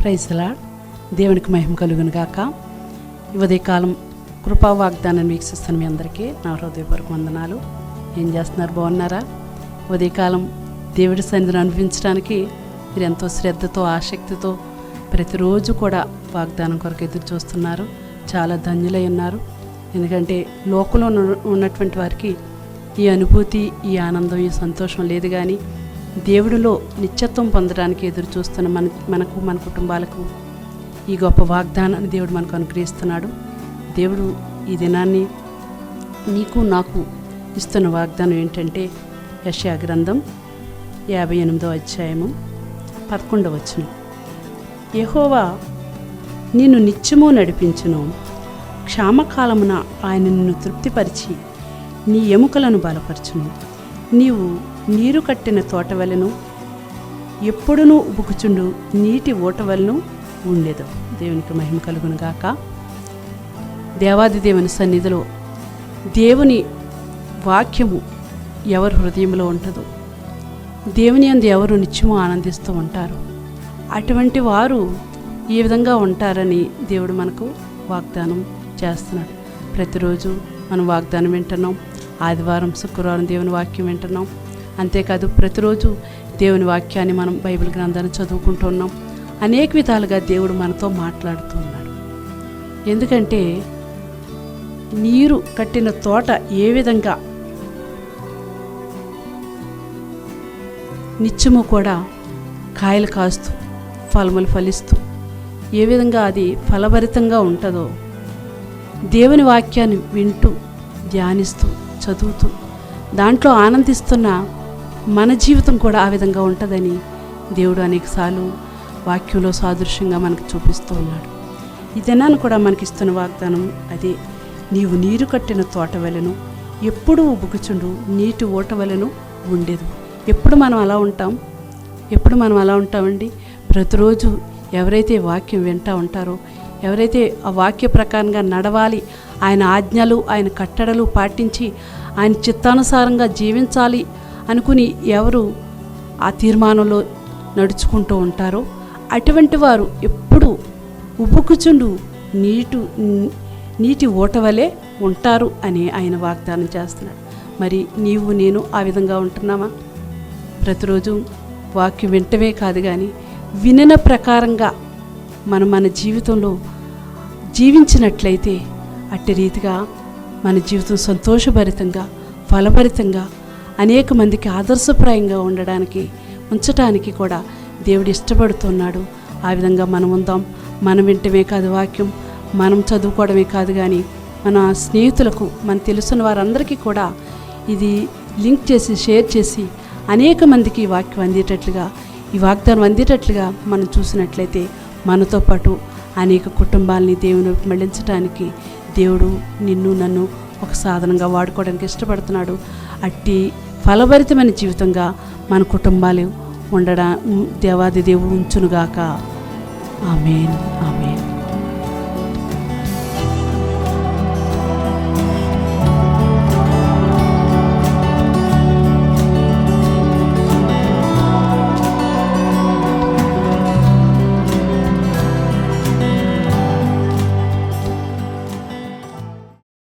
ప్రైజ్లా దేవునికి మహిమ కలుగును గాక. ఉదయకాలం కృపా వాగ్దానాన్ని వీక్షిస్తున్న మీ అందరికీ నా హృదయపూర్వక వందనాలు. ఏం చేస్తున్నారు? బాగున్నారా? ఉదయకాలం దేవుడి సన్నిధిని అనిపించడానికి మీరు ఎంతో శ్రద్ధతో ఆసక్తితో ప్రతిరోజు కూడా వాగ్దానం కొరకు ఎదురు చూస్తున్నారు. చాలా ధన్యులై ఉన్నారు. ఎందుకంటే లోకంలో ఉన్న- ఉన్నటువంటి వారికి ఈ అనుభూతి ఈ ఆనందం ఈ సంతోషం లేదు కానీ దేవుడిలో నిత్యత్వం పొందడానికి ఎదురు చూస్తున్న మన మనకు మన కుటుంబాలకు ఈ గొప్ప వాగ్దానాన్ని దేవుడు మనకు అనుగ్రహిస్తున్నాడు. దేవుడు ఈ దినాన్ని నీకు నాకు ఇస్తున్న వాగ్దానం ఏంటంటే యశా గ్రంథం యాభై ఎనిమిదో అధ్యాయము పదకొండవ వచనం. యెహోవా నిన్ను నిత్యము నడిపించును. క్షామకాలమున ఆయన నిన్ను తృప్తిపరిచి నీ ఎముకలను బలపరచును. నీవు నీరు కట్టిన తోటవలను ఎప్పుడునూ ఉబుకుచుండు నీటి ఓటవలను ఉండేదు. దేవునికి మహిమ కలుగును గాక. దేవాది దేవుని సన్నిధిలో దేవుని వాక్యము ఎవరి హృదయంలో ఉంటుందో దేవుని అందు ఎవరు నిత్యము ఆనందిస్తూ ఉంటారు. అటువంటి వారు ఈ విధంగా ఉంటారని దేవుడు మనకు వాగ్దానం చేస్తున్నాడు. ప్రతిరోజు మనం వాగ్దానం వింటున్నాం. ఆదివారం శుక్రవారం దేవుని వాక్యం వింటున్నాం. అంతేకాదు ప్రతిరోజు దేవుని వాక్యాన్ని మనం బైబిల్ గ్రంథాన్ని చదువుకుంటున్నాం అనేక విధాలుగా దేవుడు మనతో మాట్లాడుతూ ఉన్నాడు. ఎందుకంటే నీరు కట్టిన తోట ఏ విధంగా నిత్యము కూడా కాయలు కాస్తూ ఫలములు ఫలిస్తూ ఏ విధంగా అది ఫలభరితంగా ఉంటుందో దేవుని వాక్యాన్ని వింటూ ధ్యానిస్తూ చదువుతూ దాంట్లో ఆనందిస్తున్న మన జీవితం కూడా ఆ విధంగా ఉంటుందని దేవుడు అనేకసార్లు వాక్యంలో సాదృశ్యంగా మనకు చూపిస్తూ ఉన్నాడు. ఈ దినాన్ని కూడా మనకిస్తున్న వాగ్దానం అదే నీవు నీరు కట్టిన తోట వలెను ఎప్పుడూ ఉబుకుచుండు నీటి ఓట వలెను ఉండేది. ఎప్పుడు మనం అలా ఉంటాం? ఎప్పుడు మనం అలా ఉంటామండి? ప్రతిరోజు ఎవరైతే వాక్యం వింటూ ఉంటారో ఎవరైతే ఆ వాక్య ప్రకారంగా నడవాలి ఆయన ఆజ్ఞలు ఆయన కట్టడలు పాటించి ఆయన చిత్తానుసారంగా జీవించాలి అనుకుని ఎవరు ఆ తీర్మానంలో నడుచుకుంటూ ఉంటారో అటువంటి వారు ఎప్పుడు ఉబ్బుకుచుండు నీటు నీటి ఓట వలె ఉంటారు అని ఆయన వాగ్దానం చేస్తున్నాడు. మరి నీవు నేను ఆ విధంగా ఉంటున్నామా? ప్రతిరోజు వాక్యం వింటమే కాదు కానీ వినిన ప్రకారంగా మనం మన జీవితంలో జీవించినట్లయితే అట్టి రీతిగా మన జీవితం సంతోషభరితంగా ఫలభరితంగా అనేక మందికి ఆదర్శప్రాయంగా ఉండడానికి ఉంచటానికి కూడా దేవుడు ఇష్టపడుతున్నాడు. ఆ విధంగా మనం ఉందాం. మనం వింటమే కాదు వాక్యం. మనం చదువుకోవడమే కాదు కానీ మన స్నేహితులకు మన తెలుసున్న వారందరికీ కూడా ఇది లింక్ చేసి షేర్ చేసి అనేక మందికి ఈ వాక్యం అందేటట్లుగా ఈ వాగ్దానం అందేటట్లుగా మనం చూసినట్లయితే మనతో పాటు అనేక కుటుంబాలని దేవుని మళ్ళించడానికి దేవుడు నిన్ను నన్ను ఒక సాధనంగా వాడుకోవడానికి ఇష్టపడుతున్నాడు. అట్టి ఫలభరితమైన జీవితంగా మన కుటుంబాలు ఉండడా దేవాది దేవుడు ఉంచునుగాక. ఆమెన్ ఆమె